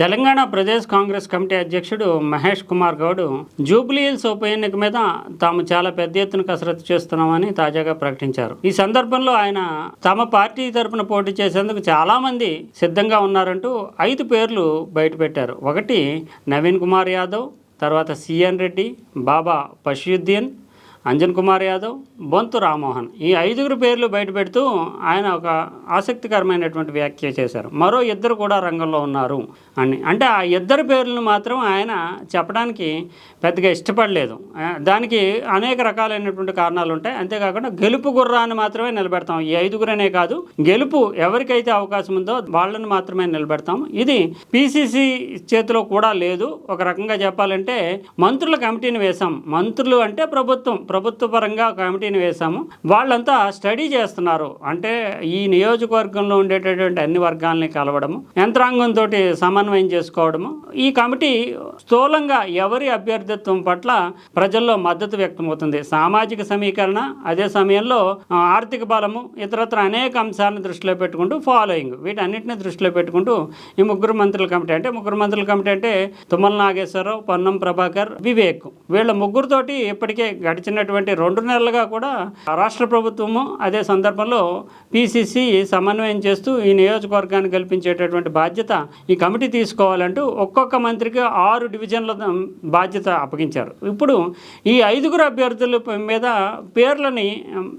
Telangana Pradesh Congress committee అధ్యక్షుడు మహేష్ కుమార్ గౌడ్ జూబ్లీహిల్స్ ఉప ఎన్నిక మీద తాము చాలా పెద్ద ఎత్తున కసరత్తు చేస్తున్నామని తాజాగా ప్రకటించారు. ఈ సందర్భంలో ఆయన తమ పార్టీ తరపున పోటీ చేసేందుకు చాలా మంది సిద్ధంగా ఉన్నారంటూ ఐదు పేర్లు బయటపెట్టారు. ఒకటి నవీన్ కుమార్ యాదవ్ తర్వాత సిఎన్ రెడ్డి బాబా పషియుద్దీన్ అంజన్ కుమార్ యాదవ్ బొంతు రామ్మోహన్ ఈ ఐదుగురు పేర్లు బయటపెడుతూ ఆయన ఒక ఆసక్తికరమైనటువంటి వ్యాఖ్య చేశారు. మరో ఇద్దరు కూడా రంగంలో ఉన్నారు అని. అంటే ఆ ఇద్దరు పేర్లను మాత్రం ఆయన చెప్పడానికి పెద్దగా ఇష్టపడలేదు. దానికి అనేక రకాలైనటువంటి కారణాలు ఉంటాయి. అంతేకాకుండా గెలుపు గుర్రాన్ని మాత్రమే నిలబెడతాం. ఈ ఐదుగురనే కాదు గెలుపు ఎవరికైతే అవకాశం ఉందో వాళ్ళని మాత్రమే నిలబెడతాం. ఇది పిసిసి చేతిలో కూడా లేదు. ఒక రకంగా చెప్పాలంటే మంత్రుల కమిటీని వేశాం. మంత్రులు అంటే ప్రభుత్వం. ప్రభుత్వ పరంగా కమిటీని వేశాము. వాళ్ళంతా స్టడీ చేస్తున్నారు. అంటే ఈ నియోజకవర్గంలో ఉండేటటువంటి అన్ని వర్గాల్ని కలవడము యంత్రాంగంతో సమన్వయం చేసుకోవడము ఈ కమిటీ స్థూలంగా ఎవరి అభ్యర్థిత్వం పట్ల ప్రజల్లో మద్దతు వ్యక్తమవుతుంది. సామాజిక సమీకరణ అదే సమయంలో ఆర్థిక బలము ఇతరత్ర అనేక అంశాలను దృష్టిలో పెట్టుకుంటూ ఫాలోయింగ్ వీటన్నిటిని దృష్టిలో పెట్టుకుంటూ ఈ ముగ్గురు మంత్రుల కమిటీ అంటే ముగ్గురు మంత్రుల కమిటీ అంటే తుమ్మల నాగేశ్వరరావు పొన్నం ప్రభాకర్ వివేక్ వీళ్ళ ముగ్గురుతోటి ఇప్పటికే గడిచినటువంటి రెండు నెలలుగా కూడా రాష్ట్ర ప్రభుత్వము అదే సందర్భంలో పిసిసి సమన్వయం చేస్తూ ఈ నియోజకవర్గాన్ని కల్పించేటటువంటి బాధ్యత ఈ కమిటీ తీసుకోవాలంటూ ఒక్కొక్క మంత్రికి ఆరు డివిజన్ల బాధ్యత అప్పగించారు. ఇప్పుడు ఈ ఐదుగురు అభ్యర్థుల మీద పేర్లని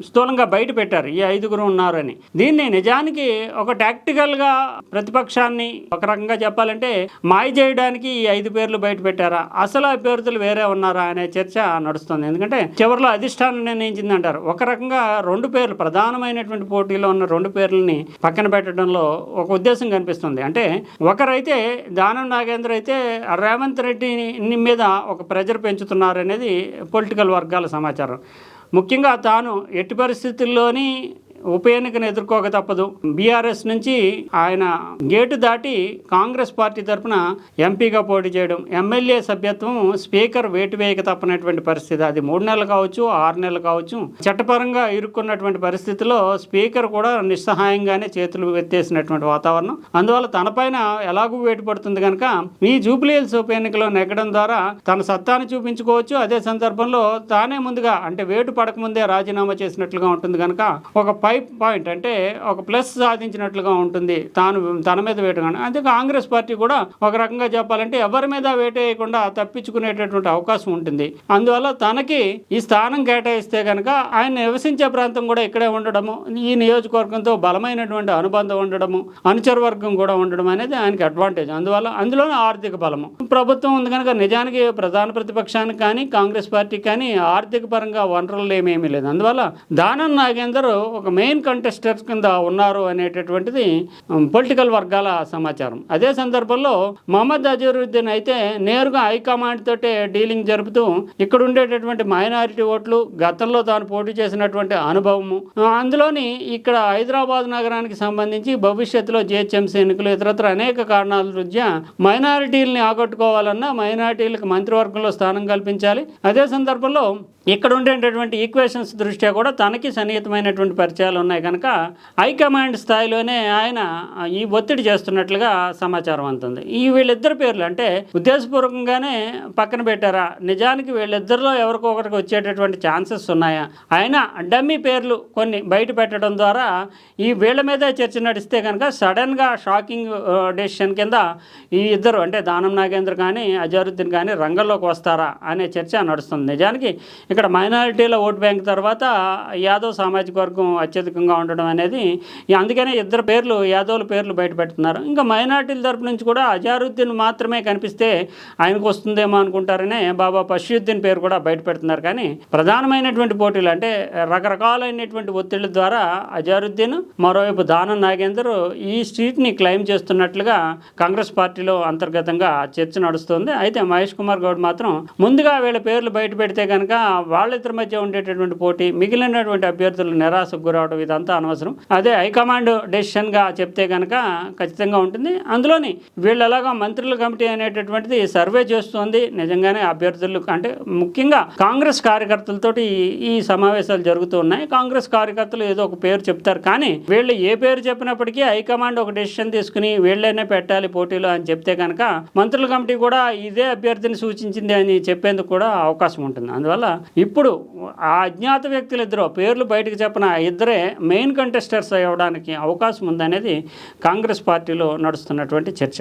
స్థూలంగా బయట పెట్టారు. ఈ ఐదుగురు ఉన్నారని. దీన్ని నిజానికి ఒక టాక్టికల్గా ప్రతిపక్షాన్ని ఒక రకంగా చెప్పాలంటే మాయ చేయడానికి ఈ ఐదు పేర్లు బయట పెట్టారా? అసలు అభ్యర్థులు వేరే ఉన్నారా అనే చర్చ నడుస్తుంది. ఎందుకంటే చివరిలో అధిష్టానం నిర్ణయించింది అంటారు ఒక రకంగా రెండు పేర్లు ప్రధానమైనటువంటి పోటీలో ఉన్న రెండు పేర్లని పక్కన పెట్టడంలో ఒక ఉద్దేశం కనిపిస్తుంది. అంటే ఒకరైతే దానం నాగేంద్ర అయితే రేవంత్ రెడ్డిని మీద ఒక ప్రెజర్ పెంచుతున్నారనేది పొలిటికల్ వర్గాల సమాచారం. ముఖ్యంగా తాను ఎట్టి పరిస్థితుల్లోని ఉప ఎన్నికను ఎదుర్కోక తప్పదు. బీఆర్ఎస్ నుంచి ఆయన గేటు దాటి కాంగ్రెస్ పార్టీ తరఫున ఎంపీగా పోటీ చేయడం ఎమ్మెల్యే సభ్యత్వం స్పీకర్ వేటు వేయక తప్పనటువంటి పరిస్థితి. అది మూడు నెలలు కావచ్చు ఆరు నెలలు కావచ్చు చట్టపరంగా ఇరుక్కున్నటువంటి పరిస్థితిలో స్పీకర్ కూడా నిస్సహాయంగానే చేతులు ఎత్తేసినటువంటి వాతావరణం. అందువల్ల తనపైన ఎలాగూ వేటు పడుతుంది కనుక ఈ జూబ్లీహిల్స్ ఉప ఎన్నికలో నెగ్గడం ద్వారా తన సత్తాను చూపించుకోవచ్చు. అదే సందర్భంలో తానే ముందుగా అంటే వేటు పడకముందే రాజీనామా చేసినట్లుగా ఉంటుంది కనుక ఒక పై పాయింట్ అంటే ఒక ప్లస్ సాధించినట్లుగా ఉంటుంది. తాను తన మీద వేయటం. అంతే కాంగ్రెస్ పార్టీ కూడా ఒక రకంగా చెప్పాలంటే ఎవరి మీద వేటేయకుండా తప్పించుకునేటటువంటి అవకాశం ఉంటుంది. అందువల్ల తనకి ఈ స్థానం కేటాయిస్తే కనుక ఆయన నివసించే ప్రాంతం కూడా ఇక్కడే ఉండడము ఈ నియోజకవర్గంతో బలమైనటువంటి అనుబంధం ఉండడము అనుచర వర్గం కూడా ఉండడం అనేది ఆయనకి అడ్వాంటేజ్ అందువల్ల అందులోనే ఆర్థిక బలము. ప్రభుత్వం ఉంది కనుక నిజానికి ప్రధాన ప్రతిపక్షానికి కానీ కాంగ్రెస్ పార్టీకి కానీ ఆర్థిక పరంగా వనరులు ఏమేమీ లేదు. అందువల్ల దానం నాగేందర్ ఒక మెయిన్ కంటెస్టర్స్ కింద ఉన్నారు అనేటటువంటిది పొలిటికల్ వర్గాల సమాచారం. అదే సందర్భంలో మహమ్మద్ అజరుద్దీన్ అయితే నేరుగా హైకమాండ్ తోటే డీలింగ్ జరుపుతూ ఇక్కడ ఉండేటటువంటి మైనారిటీ ఓట్లు గతంలో తాను పోటీ చేసినటువంటి అనుభవము. అందులోని ఇక్కడ హైదరాబాద్ నగరానికి సంబంధించి భవిష్యత్తులో జిహెచ్ఎంసీ ఎన్నికలు ఇతరత్ర అనేక కారణాల రీత్యా మైనారిటీలని ఆగొట్టుకోవాలన్నా మైనారిటీలకు మంత్రివర్గంలో స్థానం కల్పించాలి. అదే సందర్భంలో ఇక్కడ ఉండేటటువంటి ఈక్వేషన్స్ దృష్ట్యా కూడా తనకి సన్నిహితమైనటువంటి పరిచయాలు ఉన్నాయి కనుక హైకమాండ్ స్థాయిలోనే ఆయన ఈ ఒత్తిడి చేస్తున్నట్లుగా సమాచారం అందుతుంది. ఈ వీళ్ళిద్దరు పేర్లు అంటే ఉద్దేశపూర్వకంగానే పక్కన పెట్టారా? నిజానికి వీళ్ళిద్దరిలో ఎవరికో ఒకరికి వచ్చేటటువంటి ఛాన్సెస్ ఉన్నాయా? అయినా డమ్మీ పేర్లు కొన్ని బయట పెట్టడం ద్వారా ఈ వీళ్ళ మీదే చర్చ నడిస్తే కనుక సడన్గా షాకింగ్ డెసిషన్ కింద ఈ ఇద్దరు అంటే దానం నాగేంద్ర కానీ అజరుద్దీన్ కానీ రంగంలోకి వస్తారా అనే చర్చ నడుస్తుంది. నిజానికి ఇక్కడ మైనారిటీల ఓట్ బ్యాంక్ తర్వాత యాదవ్ సామాజిక వర్గం అత్యధికంగా ఉండడం అనేది అందుకనే ఇద్దరు పేర్లు యాదవ్ల పేర్లు బయట పెడుతున్నారు. ఇంకా మైనారిటీల తరపు నుంచి కూడా అజారుద్దీన్ మాత్రమే కనిపిస్తే ఆయనకు వస్తుందేమో అనుకుంటారనే బాబా పషియుద్దీన్ పేరు కూడా బయట పెడుతున్నారు. కానీ ప్రధానమైనటువంటి పోటీలు అంటే రకరకాలైనటువంటి ఒత్తిళ్ళ ద్వారా అజారుద్దీన్ మరోవైపు దానం నాగేందర్ ఈ సీట్ని క్లెయిమ్ చేస్తున్నట్లుగా కాంగ్రెస్ పార్టీలో అంతర్గతంగా చర్చ నడుస్తుంది. అయితే మహేష్ కుమార్ గౌడ్ మాత్రం ముందుగా వీళ్ళ పేర్లు బయట పెడితే కనుక వాళ్ళిద్దరి మధ్య ఉండేటటువంటి పోటీ మిగిలినటువంటి అభ్యర్థులు నిరాశకు గురవడం ఇదంతా అనవసరం. అదే హైకమాండ్ డెసిషన్గా చెప్తే కనుక ఖచ్చితంగా ఉంటుంది. అందులోని వీళ్ళు ఎలాగా మంత్రుల కమిటీ అనేటటువంటిది సర్వే చేస్తుంది. నిజంగానే అభ్యర్థులు అంటే ముఖ్యంగా కాంగ్రెస్ కార్యకర్తలతోటి ఈ- ఈ సమావేశాలు జరుగుతూ ఉన్నాయి. కాంగ్రెస్ కార్యకర్తలు ఏదో ఒక పేరు చెప్తారు. కానీ వీళ్ళు ఏ పేరు చెప్పినప్పటికీ హైకమాండ్ ఒక డెసిషన్ తీసుకుని వీళ్ళైనా పెట్టాలి పోటీలో అని చెప్తే కనుక మంత్రుల కమిటీ కూడా ఇదే అభ్యర్థిని సూచించింది అని చెప్పేందుకు కూడా అవకాశం ఉంటుంది. అందువల్ల ఇప్పుడు ఆ అజ్ఞాత వ్యక్తులు ఇద్దరు పేర్లు బయటకు చెప్పిన ఇద్దరే మెయిన్ కంటెస్టర్స్ అవ్వడానికి అవకాశం ఉందనేది కాంగ్రెస్ పార్టీలో నడుస్తున్నటువంటి చర్చ.